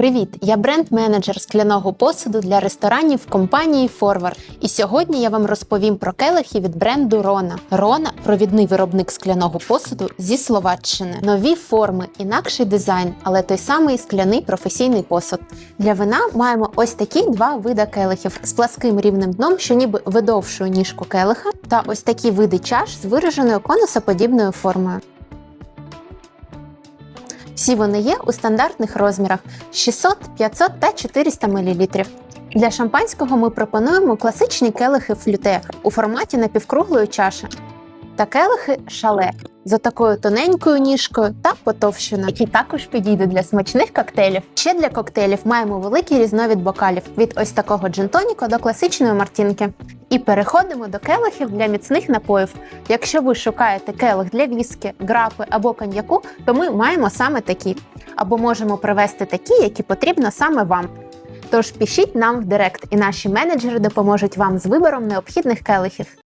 Привіт! Я бренд-менеджер скляного посуду для ресторанів компанії Forward. І сьогодні я вам розповім про келихи від бренду Рона. Рона провідний виробник скляного посуду зі Словаччини. Нові форми, інакший дизайн, але той самий скляний професійний посуд. Для вина маємо ось такі два вида келихів з пласким рівним дном, що ніби видовшує ніжку келиха, та ось такі види чаш з вираженою конусоподібною формою. Всі вони є у стандартних розмірах 600, 500 та 400 мл. Для шампанського ми пропонуємо класичні келихи флюте у форматі напівкруглої чаші та келихи шале з отакою тоненькою ніжкою та потовщеною, які також підійдуть для смачних коктейлів. Ще для коктейлів маємо великий різновид бокалів від ось такого джинтоніка до класичної мартінки. І переходимо до келихів для міцних напоїв. Якщо ви шукаєте келих для віскі, грапи або коньяку, то ми маємо саме такі. Або можемо привезти такі, які потрібно саме вам. Тож пишіть нам в Директ, і наші менеджери допоможуть вам з вибором необхідних келихів.